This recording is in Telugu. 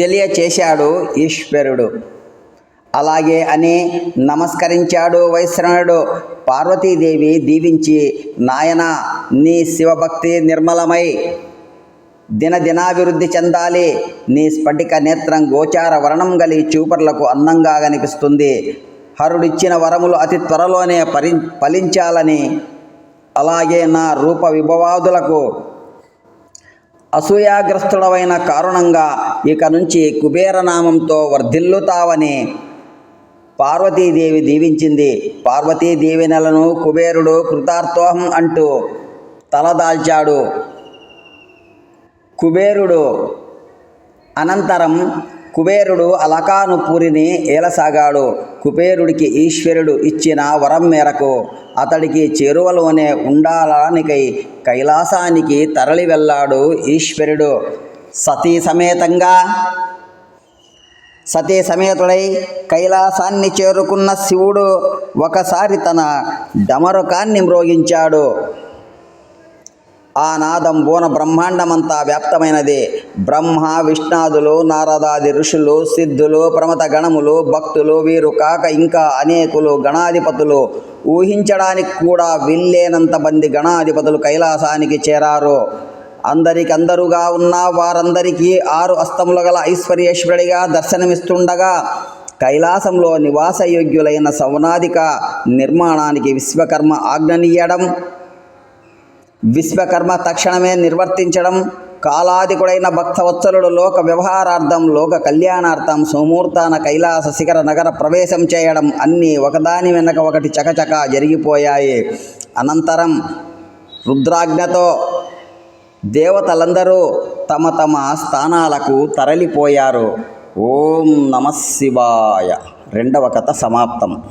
తెలియచేశాడు ఈశ్వరుడు. అలాగే అని నమస్కరించాడు వైశ్రవణుడు. పార్వతీదేవి దీవించి నాయన నీ శివభక్తి నిర్మలమై దినదినాభివృద్ధి చెందాలి. నీ స్ఫటిక నేత్రం గోచార వర్ణం గలి చూపర్లకు అందంగా కనిపిస్తుంది. హరుడిచ్చిన వరములు అతి త్వరలోనే పరి ఫలించాలని. అలాగే నా రూప విభవాదులకు అసూయాగ్రస్తుడవైన కారణంగా ఇక నుంచి కుబేరనామంతో వర్ధిల్లుతావని పార్వతీదేవి దీవించింది. పార్వతీదేవి నెలను కుబేరుడు కృతార్థోహం అంటూ తలదాల్చాడు. కుబేరుడు అనంతరం కుబేరుడు అలకానుపురిని ఏలసాగాడు. కుబేరుడికి ఈశ్వరుడు ఇచ్చిన వరం మేరకు అతడికి చేరువలోనే ఉండాలనికై కైలాసానికి తరలి వెళ్ళాడు ఈశ్వరుడు. సతీ సమేతంగా సతీ సమేతుడై కైలాసాన్ని చేరుకున్న శివుడు ఒకసారి తన డమరుకాన్ని మ్రోగించాడు. ఆ నాదం బోన బ్రహ్మాండమంతా వ్యాప్తమైనది. బ్రహ్మ విష్ణాదులు నారదాది ఋషులు సిద్ధులు ప్రమత గణములు భక్తులు వీరు కాక ఇంకా అనేకులు గణాధిపతులు. ఊహించడానికి కూడా వీల్లేనంత మంది గణాధిపతులు కైలాసానికి చేరారు. అందరికందరుగా ఉన్న వారందరికీ ఆరు అస్తములు గల ఐశ్వర్యేశ్వరుడిగా దర్శనమిస్తుండగా కైలాసంలో నివాసయోగ్యులైన సవనాధిక నిర్మాణానికి విశ్వకర్మ ఆజ్ఞనీయడం విశ్వకర్మ తక్షణమే నిర్వర్తించడం కాలాదికుడైన భక్తవత్సలుడు లోక వ్యవహారార్థం లోక కళ్యాణార్థం సోమూర్తాన కైలాస శిఖర నగర ప్రవేశం చేయడం అన్నీ ఒకదాని వెనక ఒకటి చకచక జరిగిపోయాయి. అనంతరం రుద్రాజ్ఞతో దేవతలందరూ తమ తమ స్థానాలకు తరలిపోయారు. ఓం నమ శివాయ. రెండవ కథ సమాప్తం.